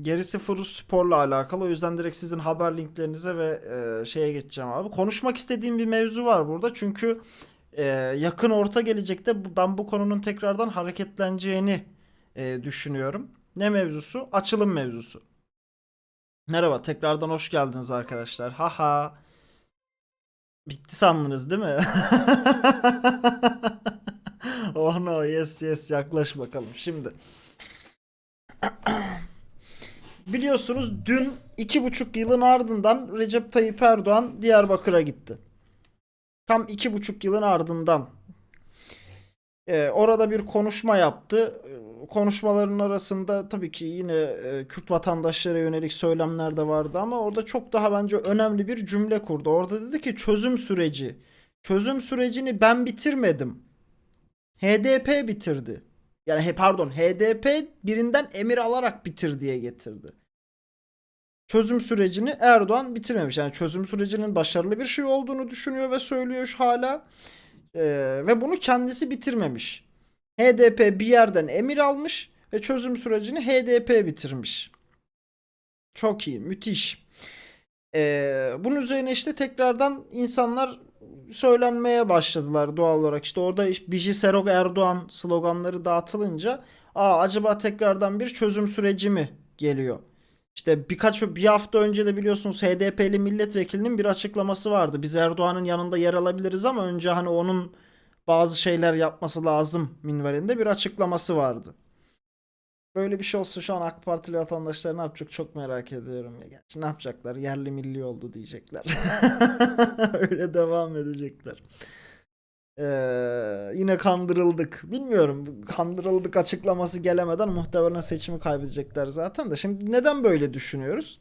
Gerisi Furu Spor'la alakalı. O yüzden direkt sizin haber linklerinize ve e, şeye geçeceğim abi. Konuşmak istediğim bir mevzu var burada. Çünkü e, yakın orta gelecekte ben bu konunun tekrardan hareketleneceğini e, düşünüyorum. Ne mevzusu? Açılım mevzusu. Merhaba, tekrardan hoş geldiniz arkadaşlar. Haha. Bitti sandınız değil mi? oh no, yes yes yaklaş bakalım. Şimdi. Biliyorsunuz dün iki buçuk yılın ardından Recep Tayyip Erdoğan Diyarbakır'a gitti. Tam iki buçuk yılın ardından. Ee, orada bir konuşma yaptı. Ee, Konuşmaların arasında tabii ki yine e, Kürt vatandaşlara yönelik söylemler de vardı ama orada çok daha bence önemli bir cümle kurdu. Orada dedi ki çözüm süreci. Çözüm sürecini ben bitirmedim. HDP bitirdi. Yani he, pardon HDP birinden emir alarak bitir diye getirdi. Çözüm sürecini Erdoğan bitirmemiş. Yani çözüm sürecinin başarılı bir şey olduğunu düşünüyor ve söylüyor hala. Ee, ve bunu kendisi bitirmemiş. HDP bir yerden emir almış ve çözüm sürecini HDP bitirmiş. Çok iyi, müthiş. Ee, bunun üzerine işte tekrardan insanlar söylenmeye başladılar doğal olarak. İşte orada işte Biji Serok Erdoğan sloganları dağıtılınca Aa, acaba tekrardan bir çözüm süreci mi geliyor? İşte birkaç bir hafta önce de biliyorsunuz HDP'li milletvekilinin bir açıklaması vardı. Biz Erdoğan'ın yanında yer alabiliriz ama önce hani onun bazı şeyler yapması lazım minvalinde bir açıklaması vardı. Böyle bir şey olsa şu an AK Partili vatandaşlar ne yapacak çok merak ediyorum. Ya. Gerçi ne yapacaklar? Yerli milli oldu diyecekler. Öyle devam edecekler. Ee, yine kandırıldık. Bilmiyorum. Kandırıldık açıklaması gelemeden muhtemelen seçimi kaybedecekler zaten de. Şimdi neden böyle düşünüyoruz?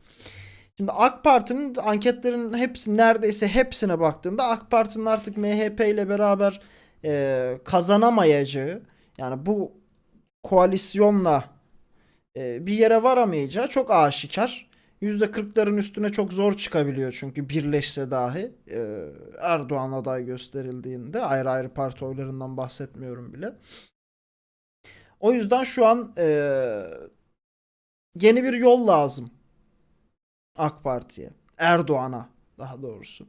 Şimdi AK Parti'nin anketlerin hepsi neredeyse hepsine baktığında AK Parti'nin artık MHP ile beraber e, kazanamayacağı yani bu koalisyonla e, bir yere varamayacağı çok aşikar. %40'ların üstüne çok zor çıkabiliyor çünkü birleşse dahi e, Erdoğan aday gösterildiğinde ayrı ayrı parti oylarından bahsetmiyorum bile. O yüzden şu an e, yeni bir yol lazım AK Parti'ye. Erdoğan'a daha doğrusu.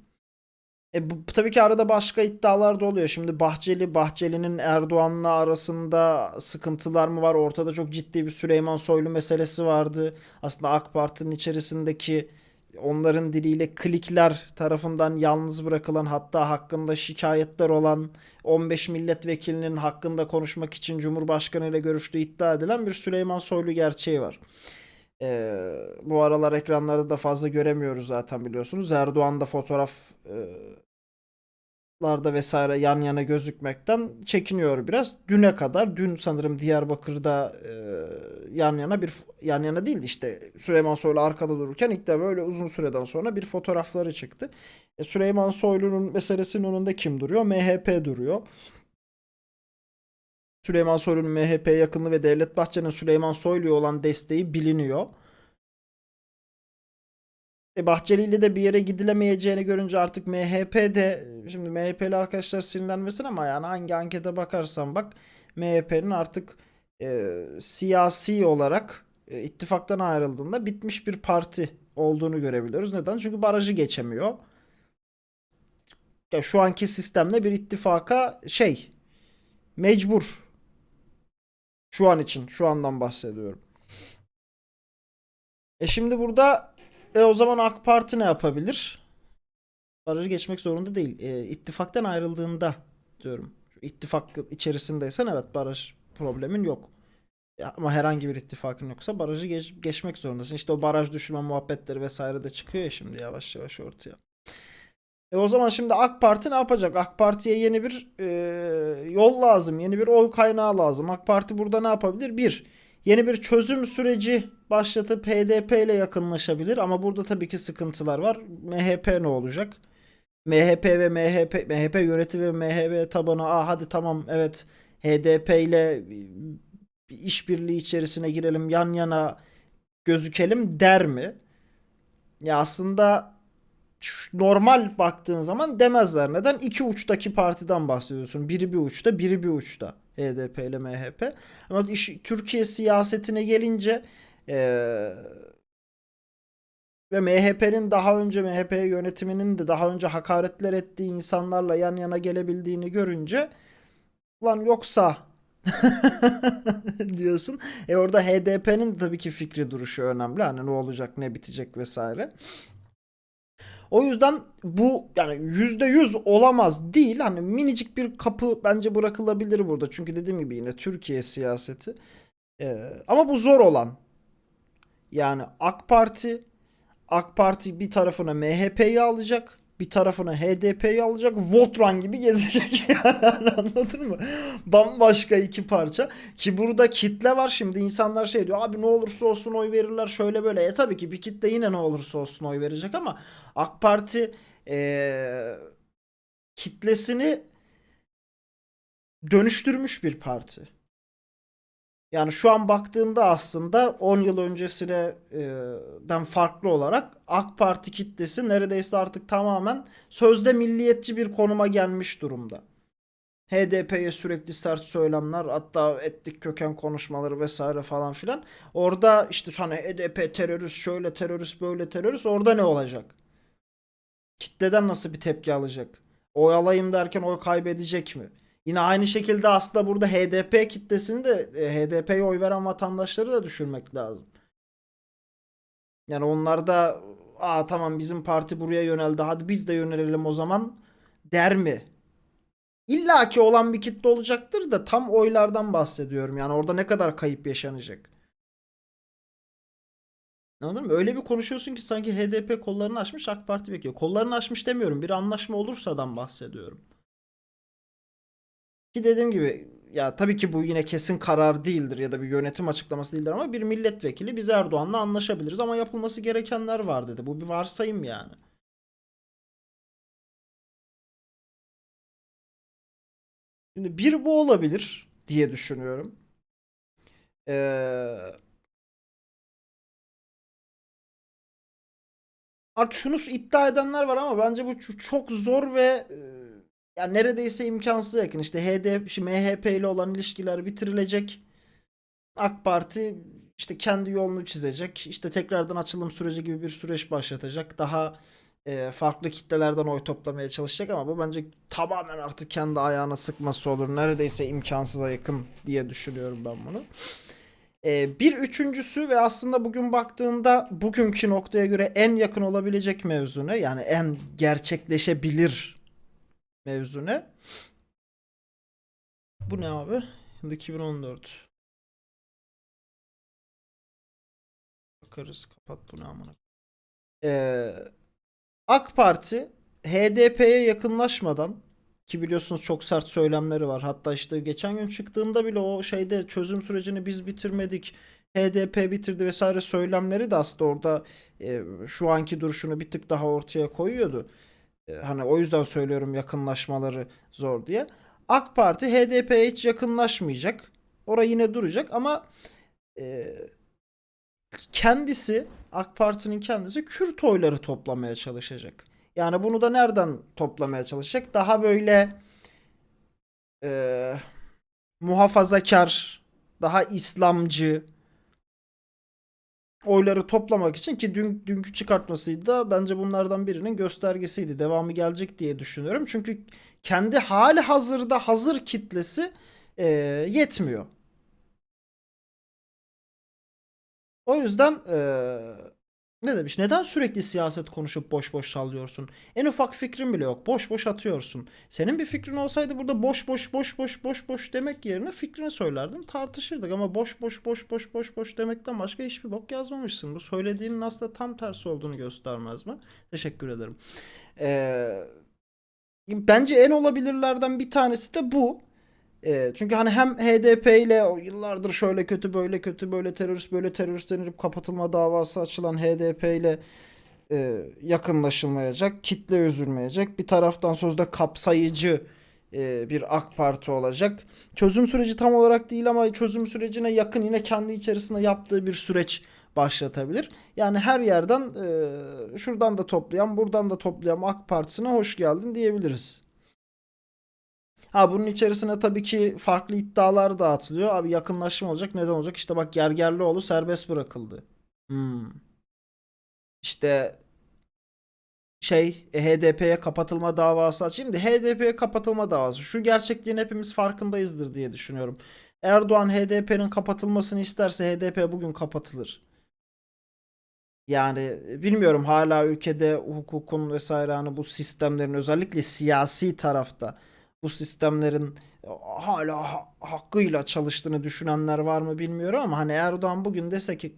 E bu tabii ki arada başka iddialar da oluyor. Şimdi Bahçeli, Bahçeli'nin Erdoğan'la arasında sıkıntılar mı var? Ortada çok ciddi bir Süleyman Soylu meselesi vardı. Aslında AK Parti'nin içerisindeki onların diliyle klikler tarafından yalnız bırakılan hatta hakkında şikayetler olan 15 milletvekilinin hakkında konuşmak için Cumhurbaşkanı ile görüştüğü iddia edilen bir Süleyman Soylu gerçeği var. Ee, bu aralar ekranlarda da fazla göremiyoruz zaten biliyorsunuz. Erdoğan da fotoğraf e, vesaire yan yana gözükmekten çekiniyor biraz. Düne kadar, dün sanırım Diyarbakır'da e, yan yana bir yan yana değildi işte Süleyman Soylu arkada dururken ilk de böyle uzun süreden sonra bir fotoğrafları çıktı. E, Süleyman Soylu'nun meselesinin önünde kim duruyor? MHP duruyor. Süleyman Soylu'nun MHP'ye yakınlığı ve Devlet Bahçeli'nin Süleyman Soylu'ya olan desteği biliniyor. E Bahçeli ile de bir yere gidilemeyeceğini görünce artık MHP de şimdi MHP'li arkadaşlar sinirlenmesin ama yani hangi ankete bakarsan bak MHP'nin artık e, siyasi olarak e, ittifaktan ayrıldığında bitmiş bir parti olduğunu görebiliyoruz. Neden? Çünkü barajı geçemiyor. Ya şu anki sistemle bir ittifaka şey mecbur. Şu an için, şu andan bahsediyorum. E şimdi burada e o zaman AK Parti ne yapabilir? Barajı geçmek zorunda değil. E, ittifaktan ayrıldığında diyorum. İttifak içerisindeysen evet baraj problemin yok. Ama herhangi bir ittifakın yoksa barajı geç- geçmek zorundasın. İşte o baraj düşürme muhabbetleri vesaire de çıkıyor ya şimdi yavaş yavaş ortaya. E o zaman şimdi AK Parti ne yapacak? AK Parti'ye yeni bir e, yol lazım. Yeni bir oy kaynağı lazım. AK Parti burada ne yapabilir? Bir, yeni bir çözüm süreci başlatıp HDP ile yakınlaşabilir. Ama burada tabii ki sıkıntılar var. MHP ne olacak? MHP ve MHP, MHP yönetimi ve MHP tabanı Aa, hadi tamam evet HDP ile bir işbirliği içerisine girelim yan yana gözükelim der mi? Ya aslında normal baktığın zaman demezler. Neden? İki uçtaki partiden bahsediyorsun. Biri bir uçta, biri bir uçta. HDP ile MHP. Ama iş, Türkiye siyasetine gelince Ee, ve MHP'nin daha önce MHP yönetiminin de daha önce hakaretler ettiği insanlarla yan yana gelebildiğini görünce Ulan yoksa diyorsun. E orada HDP'nin tabii ki fikri duruşu önemli. Hani ne olacak, ne bitecek vesaire. O yüzden bu yani yüzde yüz olamaz değil. Hani minicik bir kapı bence bırakılabilir burada. Çünkü dediğim gibi yine Türkiye siyaseti. Ee, ama bu zor olan. Yani AK Parti AK Parti bir tarafına MHP'yi alacak. Bir tarafına HDP'yi alacak. Voltran gibi gezecek yani anladın mı? Bambaşka iki parça. Ki burada kitle var şimdi insanlar şey diyor abi ne olursa olsun oy verirler şöyle böyle. E tabii ki bir kitle yine ne olursa olsun oy verecek ama AK Parti eee, kitlesini dönüştürmüş bir parti. Yani şu an baktığımda aslında 10 yıl öncesine e, farklı olarak AK Parti kitlesi neredeyse artık tamamen sözde milliyetçi bir konuma gelmiş durumda. HDP'ye sürekli sert söylemler hatta etnik köken konuşmaları vesaire falan filan. Orada işte hani HDP terörist şöyle terörist böyle terörist orada ne olacak? Kitleden nasıl bir tepki alacak? Oy alayım derken oy kaybedecek mi? Yine aynı şekilde aslında burada HDP kitlesini de e, HDP'ye oy veren vatandaşları da düşürmek lazım. Yani onlar da aa tamam bizim parti buraya yöneldi hadi biz de yönelelim o zaman der mi? İlla ki olan bir kitle olacaktır da tam oylardan bahsediyorum. Yani orada ne kadar kayıp yaşanacak. Anladın mı? Öyle bir konuşuyorsun ki sanki HDP kollarını açmış AK Parti bekliyor. Kollarını açmış demiyorum. Bir anlaşma olursadan bahsediyorum. Ki dediğim gibi ya tabii ki bu yine kesin karar değildir ya da bir yönetim açıklaması değildir ama bir milletvekili biz Erdoğan'la anlaşabiliriz ama yapılması gerekenler var dedi. Bu bir varsayım yani. Şimdi bir bu olabilir diye düşünüyorum. Ee, artık şunu iddia edenler var ama bence bu çok zor ve e, yani neredeyse imkansız yakın. İşte HDP, şimdi MHP ile olan ilişkiler bitirilecek. AK Parti işte kendi yolunu çizecek. İşte tekrardan açılım süreci gibi bir süreç başlatacak. Daha e, farklı kitlelerden oy toplamaya çalışacak ama bu bence tamamen artık kendi ayağına sıkması olur. Neredeyse imkansıza yakın diye düşünüyorum ben bunu. E, bir üçüncüsü ve aslında bugün baktığında bugünkü noktaya göre en yakın olabilecek mevzu ne? Yani en gerçekleşebilir mevzu ne? Bu ne abi? Yıl 2014. Bakarız. Kapat bunu amına. Ee, AK Parti HDP'ye yakınlaşmadan ki biliyorsunuz çok sert söylemleri var. Hatta işte geçen gün çıktığında bile o şeyde çözüm sürecini biz bitirmedik. HDP bitirdi vesaire söylemleri de aslında orada e, şu anki duruşunu bir tık daha ortaya koyuyordu. Hani o yüzden söylüyorum yakınlaşmaları zor diye. AK Parti HDP'ye hiç yakınlaşmayacak. Orada yine duracak ama e, kendisi AK Parti'nin kendisi Kürt oyları toplamaya çalışacak. Yani bunu da nereden toplamaya çalışacak? Daha böyle e, muhafazakar, daha İslamcı oyları toplamak için ki dün, dünkü çıkartmasıydı da bence bunlardan birinin göstergesiydi. Devamı gelecek diye düşünüyorum. Çünkü kendi hali hazırda hazır kitlesi e, yetmiyor. O yüzden eee, ne demiş? Neden sürekli siyaset konuşup boş boş sallıyorsun? En ufak fikrin bile yok. Boş boş atıyorsun. Senin bir fikrin olsaydı burada boş boş boş boş boş boş demek yerine fikrini söylerdin. Tartışırdık ama boş boş boş boş boş boş demekten başka hiçbir bok yazmamışsın. Bu söylediğinin aslında tam tersi olduğunu göstermez mi? Teşekkür ederim. Eee, bence en olabilirlerden bir tanesi de bu. E, çünkü hani hem HDP ile o yıllardır şöyle kötü böyle kötü böyle terörist böyle terörist denilip kapatılma davası açılan HDP ile e, yakınlaşılmayacak, kitle üzülmeyecek. Bir taraftan sözde kapsayıcı e, bir AK Parti olacak. Çözüm süreci tam olarak değil ama çözüm sürecine yakın yine kendi içerisinde yaptığı bir süreç başlatabilir. Yani her yerden e, şuradan da toplayan, buradan da toplayan AK Partisi'ne hoş geldin diyebiliriz. Ha bunun içerisine tabii ki farklı iddialar da atılıyor. Abi yakınlaşma olacak. Neden olacak? İşte bak Gergerlioğlu serbest bırakıldı. Hmm. İşte şey e, HDP'ye kapatılma davası aç. Şimdi HDP'ye kapatılma davası. Şu gerçekliğin hepimiz farkındayızdır diye düşünüyorum. Erdoğan HDP'nin kapatılmasını isterse HDP bugün kapatılır. Yani e, bilmiyorum hala ülkede hukukun vesaire hani bu sistemlerin özellikle siyasi tarafta bu sistemlerin e, hala ha- hakkıyla çalıştığını düşünenler var mı bilmiyorum ama hani Erdoğan bugün dese ki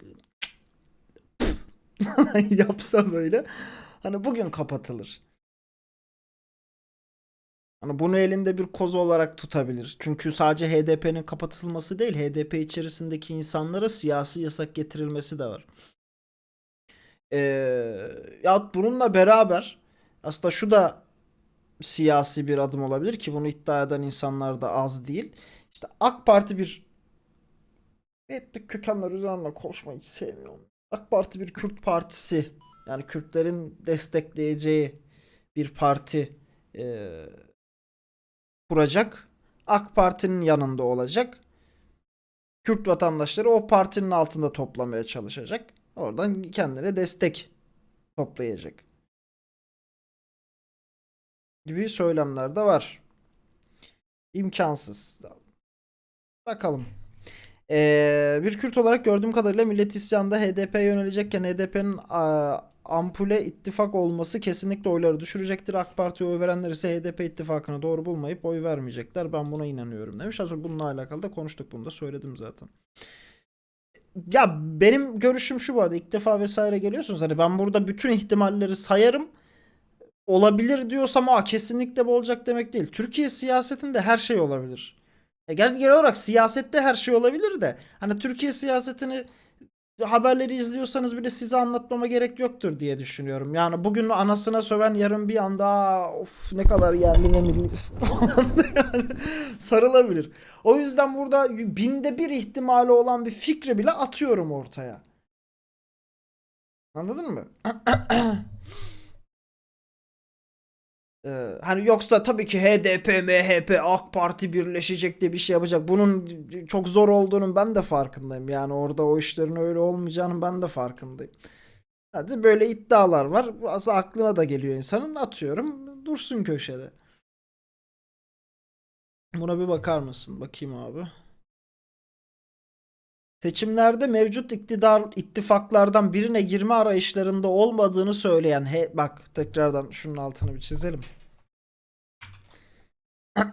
yapsa böyle hani bugün kapatılır. Hani bunu elinde bir koz olarak tutabilir. Çünkü sadece HDP'nin kapatılması değil, HDP içerisindeki insanlara siyasi yasak getirilmesi de var. Ee, ya bununla beraber aslında şu da siyasi bir adım olabilir ki bunu iddia eden insanlar da az değil. İşte AK Parti bir etnik kökenler üzerine konuşmayı hiç sevmiyorum. AK Parti bir Kürt partisi yani Kürtlerin destekleyeceği bir parti e, kuracak. AK Parti'nin yanında olacak. Kürt vatandaşları o partinin altında toplamaya çalışacak. Oradan kendine destek toplayacak. Gibi söylemler de var. İmkansız. Bakalım. Ee, bir Kürt olarak gördüğüm kadarıyla Millet İsyan'da HDP'ye yönelecekken HDP'nin ampule ittifak olması kesinlikle oyları düşürecektir. AK Parti'ye oy verenler ise HDP ittifakını doğru bulmayıp oy vermeyecekler. Ben buna inanıyorum demiş. Az bununla alakalı da konuştuk. Bunu da söyledim zaten. Ya benim görüşüm şu bu arada. İlk defa vesaire geliyorsunuz. Hani ben burada bütün ihtimalleri sayarım. Olabilir diyorsam o kesinlikle bu olacak demek değil. Türkiye siyasetinde her şey olabilir. E, genel olarak siyasette her şey olabilir de hani Türkiye siyasetini haberleri izliyorsanız bile size anlatmama gerek yoktur diye düşünüyorum. Yani bugün anasına söven yarın bir anda "Aa, of ne kadar yerli falan yani sarılabilir. O yüzden burada binde bir ihtimali olan bir fikri bile atıyorum ortaya. Anladın mı? Ee, hani yoksa tabii ki HDP, MHP, AK Parti birleşecek de bir şey yapacak. Bunun çok zor olduğunun ben de farkındayım. Yani orada o işlerin öyle olmayacağının ben de farkındayım. Hadi böyle iddialar var. Aslında aklına da geliyor insanın. Atıyorum dursun köşede. Buna bir bakar mısın? Bakayım abi. Seçimlerde mevcut iktidar ittifaklardan birine girme arayışlarında olmadığını söyleyen he, bak tekrardan şunun altını bir çizelim.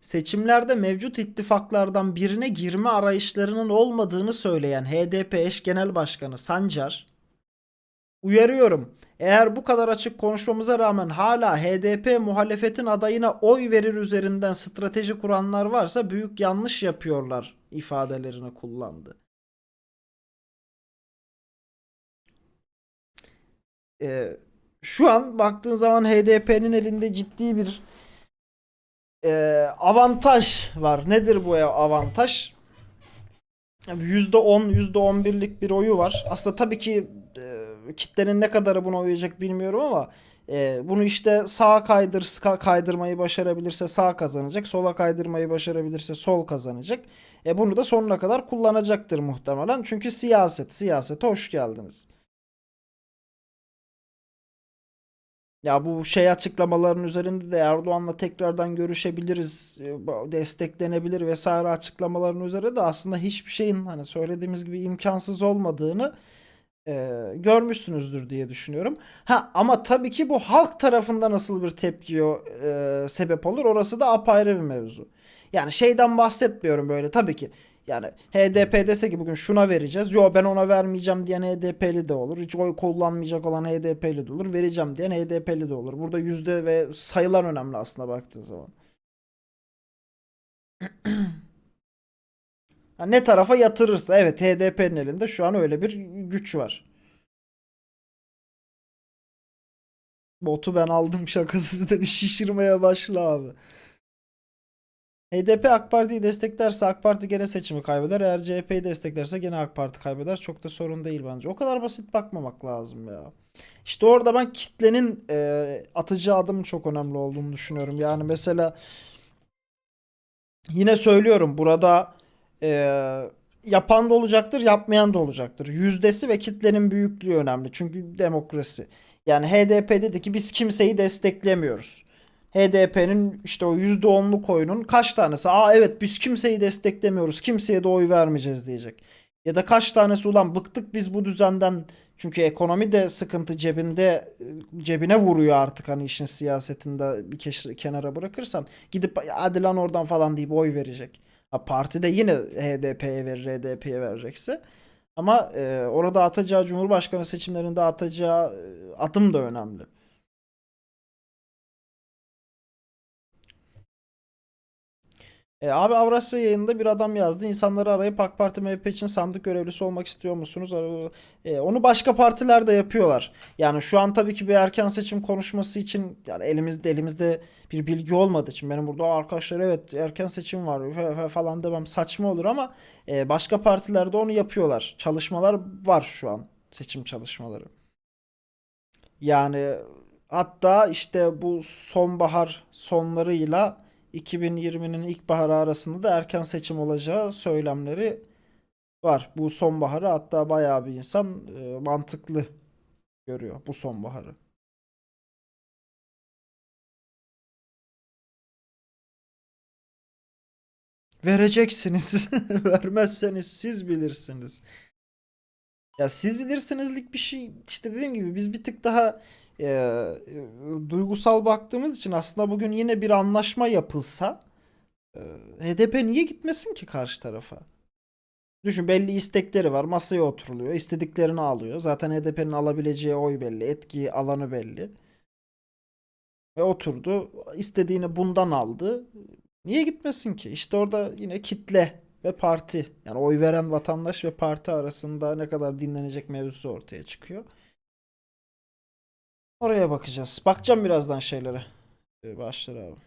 Seçimlerde mevcut ittifaklardan birine girme arayışlarının olmadığını söyleyen HDP eş genel başkanı Sancar uyarıyorum. Eğer bu kadar açık konuşmamıza rağmen hala HDP muhalefetin adayına oy verir üzerinden strateji kuranlar varsa büyük yanlış yapıyorlar ifadelerini kullandı. Ee, şu an baktığın zaman HDP'nin elinde ciddi bir e, avantaj var. Nedir bu avantaj? %10, %11'lik bir oyu var. Aslında tabii ki e, kitlenin ne kadarı buna uyacak bilmiyorum ama e, bunu işte sağa kaydır kaydırmayı başarabilirse sağ kazanacak. Sola kaydırmayı başarabilirse sol kazanacak. E bunu da sonuna kadar kullanacaktır muhtemelen. Çünkü siyaset, siyasete hoş geldiniz. Ya bu şey açıklamaların üzerinde de Erdoğan'la tekrardan görüşebiliriz, e, desteklenebilir vesaire açıklamaların üzerinde de aslında hiçbir şeyin hani söylediğimiz gibi imkansız olmadığını e, görmüşsünüzdür diye düşünüyorum. Ha ama tabii ki bu halk tarafından nasıl bir tepkiye e, sebep olur orası da apayrı bir mevzu. Yani şeyden bahsetmiyorum böyle tabii ki. Yani HDP dese ki bugün şuna vereceğiz. Yo ben ona vermeyeceğim diyen HDP'li de olur. Hiç oy kullanmayacak olan HDP'li de olur. Vereceğim diyen HDP'li de olur. Burada yüzde ve sayılar önemli aslında baktığın zaman. Ha, ne tarafa yatırırsa evet HDP'nin elinde şu an öyle bir güç var. Botu ben aldım şakası da bir şişirmeye başla abi. HDP AK Parti'yi desteklerse AK Parti gene seçimi kaybeder. Eğer CHP'yi desteklerse gene AK Parti kaybeder. Çok da sorun değil bence. O kadar basit bakmamak lazım ya. İşte orada ben kitlenin e, atacağı adımın çok önemli olduğunu düşünüyorum. Yani mesela Yine söylüyorum burada e, yapan da olacaktır, yapmayan da olacaktır. Yüzdesi ve kitlenin büyüklüğü önemli. Çünkü demokrasi. Yani HDP dedi ki biz kimseyi desteklemiyoruz. HDP'nin işte o %10'luk oyunun kaç tanesi aa evet biz kimseyi desteklemiyoruz kimseye de oy vermeyeceğiz diyecek. Ya da kaç tanesi ulan bıktık biz bu düzenden çünkü ekonomi de sıkıntı cebinde cebine vuruyor artık hani işin siyasetinde bir kenara bırakırsan gidip hadi lan oradan falan deyip oy verecek. Ha, parti yine HDP'ye verir HDP'ye verecekse. Ama e, orada atacağı Cumhurbaşkanı seçimlerinde atacağı e, adım da önemli. E, abi Avrasya yayında bir adam yazdı. İnsanları arayıp AK Parti MHP için sandık görevlisi olmak istiyor musunuz? E, onu başka partiler de yapıyorlar. Yani şu an tabii ki bir erken seçim konuşması için yani elimizde elimizde bir bilgi olmadığı için benim burada "Aa, arkadaşlar evet erken seçim var fa- fa- falan demem saçma olur ama e, başka partilerde onu yapıyorlar. Çalışmalar var şu an seçim çalışmaları. Yani hatta işte bu sonbahar sonlarıyla 2020'nin ilkbaharı arasında da erken seçim olacağı söylemleri var. Bu sonbaharı hatta bayağı bir insan e, mantıklı görüyor bu sonbaharı. Vereceksiniz. Vermezseniz siz bilirsiniz. Ya siz bilirsinizlik bir şey işte dediğim gibi biz bir tık daha e, e, duygusal baktığımız için aslında bugün yine bir anlaşma yapılsa e, HDP niye gitmesin ki karşı tarafa? Düşün belli istekleri var. Masaya oturuluyor istediklerini alıyor. Zaten HDP'nin alabileceği oy belli etki alanı belli. Ve oturdu istediğini bundan aldı. Niye gitmesin ki? İşte orada yine kitle ve parti. Yani oy veren vatandaş ve parti arasında ne kadar dinlenecek mevzusu ortaya çıkıyor. Oraya bakacağız. Bakacağım birazdan şeylere. Ee, Başlar abi.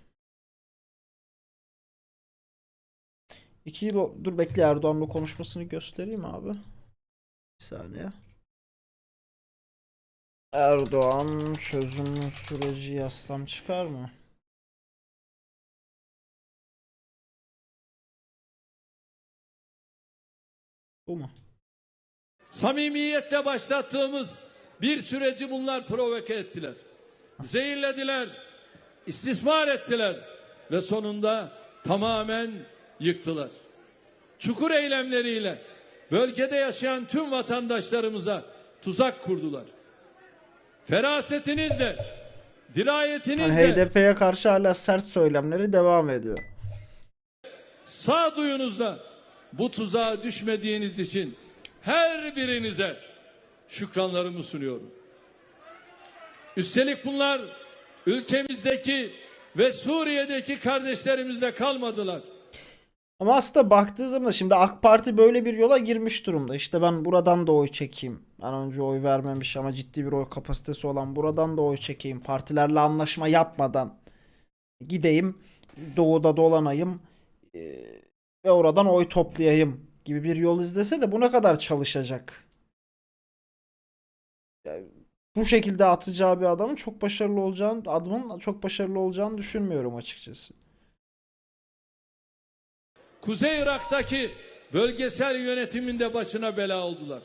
İki yıl dur bekle Erdoğan'la konuşmasını göstereyim abi. Bir saniye. Erdoğan çözüm süreci yazsam çıkar mı? Bu mu? Samimiyetle başlattığımız bir süreci bunlar provoke ettiler. Zehirlediler, istismar ettiler ve sonunda tamamen yıktılar. Çukur eylemleriyle bölgede yaşayan tüm vatandaşlarımıza tuzak kurdular. Ferasetinizle, Yani dirayetinizle, HDP'ye karşı hala sert söylemleri devam ediyor. sağduyunuzla bu tuzağa düşmediğiniz için her birinize şükranlarımı sunuyorum. Üstelik bunlar ülkemizdeki ve Suriye'deki kardeşlerimizle kalmadılar. Ama aslında baktığı zaman şimdi AK Parti böyle bir yola girmiş durumda. İşte ben buradan da oy çekeyim. Ben önce oy vermemiş ama ciddi bir oy kapasitesi olan buradan da oy çekeyim. Partilerle anlaşma yapmadan gideyim. Doğuda dolanayım. eee, ve oradan oy toplayayım gibi bir yol izlese de bu ne kadar çalışacak? Yani bu şekilde atacağı bir adamın çok başarılı olacağını, adımın çok başarılı olacağını düşünmüyorum açıkçası. Kuzey Irak'taki bölgesel yönetiminde başına bela oldular.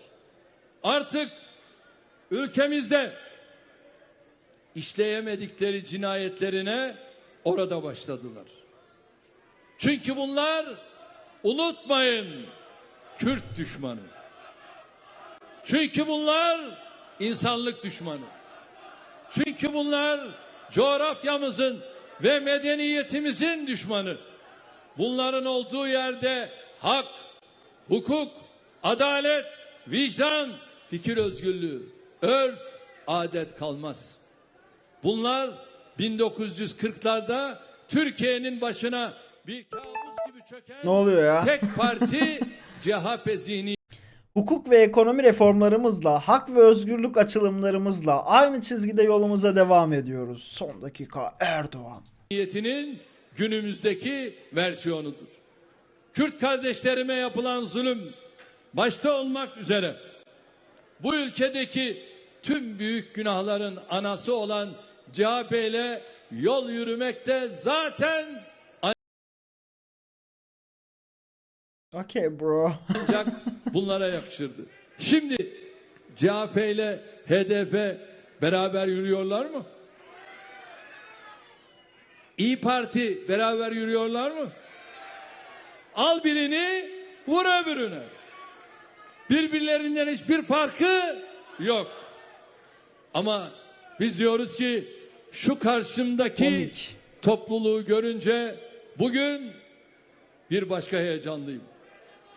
Artık ülkemizde işleyemedikleri cinayetlerine orada başladılar. Çünkü bunlar unutmayın Kürt düşmanı. Çünkü bunlar insanlık düşmanı. Çünkü bunlar coğrafyamızın ve medeniyetimizin düşmanı. Bunların olduğu yerde hak, hukuk, adalet, vicdan, fikir özgürlüğü, örf, adet kalmaz. Bunlar 1940'larda Türkiye'nin başına bir kabus gibi çöken Ne oluyor ya? tek parti CHP zihni Hukuk ve ekonomi reformlarımızla, hak ve özgürlük açılımlarımızla aynı çizgide yolumuza devam ediyoruz. Son dakika Erdoğan. niyetinin günümüzdeki versiyonudur. Kürt kardeşlerime yapılan zulüm başta olmak üzere bu ülkedeki tüm büyük günahların anası olan CHP ile yol yürümekte zaten Okay bro. ancak bunlara yakışırdı. Şimdi CHP ile HDP beraber yürüyorlar mı? İyi Parti beraber yürüyorlar mı? Al birini, vur öbürüne. Birbirlerinden hiçbir farkı yok. Ama biz diyoruz ki şu karşımdaki Komik. topluluğu görünce bugün bir başka heyecanlıyım.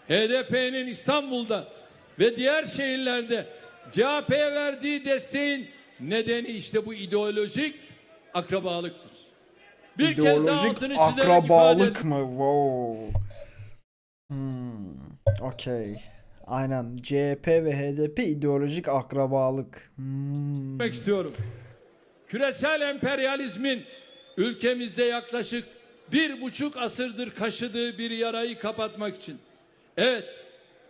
HDP'nin İstanbul'da ve diğer şehirlerde CHP'ye verdiği desteğin nedeni işte bu ideolojik akrabalıktır. Bir kez daha İdeolojik altını çizerek ifade akrabalık mı? Wow. Hmm. Okey. Aynen. CHP ve HDP ideolojik akrabalık. Hmm. istiyorum. Küresel emperyalizmin ülkemizde yaklaşık bir buçuk asırdır kaşıdığı bir yarayı kapatmak için evet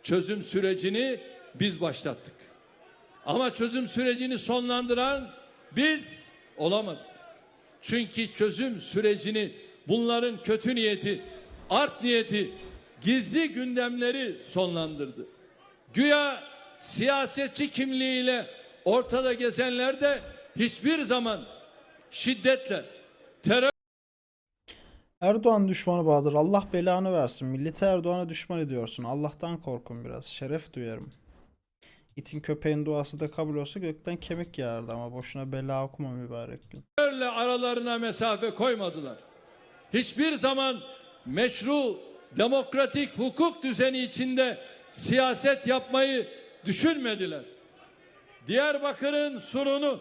çözüm sürecini biz başlattık. Ama çözüm sürecini sonlandıran biz olamadık. Çünkü çözüm sürecini bunların kötü niyeti, art niyeti, gizli gündemleri sonlandırdı. Güya siyasetçi kimliğiyle ortada gezenler de hiçbir zaman şiddetle, terör Erdoğan düşmanı Bahadır. Allah belanı versin. Milleti Erdoğan'a düşman ediyorsun. Allah'tan korkun biraz. Şeref duyarım. İtin köpeğin duası da kabul olsa gökten kemik yağardı ama boşuna bela okuma mübarek gün. terörle aralarına mesafe koymadılar. Hiçbir zaman meşru, demokratik hukuk düzeni içinde siyaset yapmayı düşünmediler. Diyarbakır'ın surunu,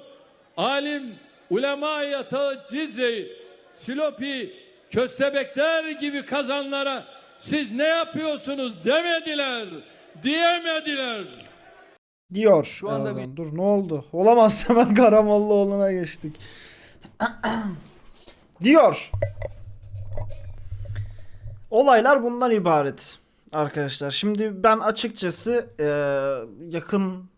alim, ulema yatağı Cizre'yi, Silopi, köstebekler gibi kazanlara siz ne yapıyorsunuz demediler, diyemediler. Diyor Şu anda Erdoğan. Dur ne oldu? Olamaz hemen Karamollaoğlu'na geçtik. Diyor. Olaylar bundan ibaret arkadaşlar. Şimdi ben açıkçası eee, yakın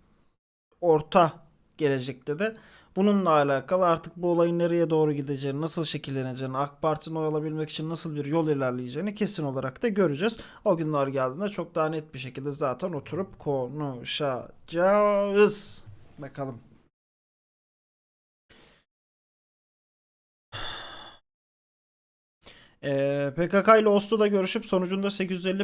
orta gelecekte de bununla alakalı artık bu olayın nereye doğru gideceğini, nasıl şekilleneceğini, AK Parti'nin oy alabilmek için nasıl bir yol ilerleyeceğini kesin olarak da göreceğiz. O günler geldiğinde çok daha net bir şekilde zaten oturup konuşacağız. Bakalım. Ee, PKK ile Oslo'da görüşüp sonucunda 850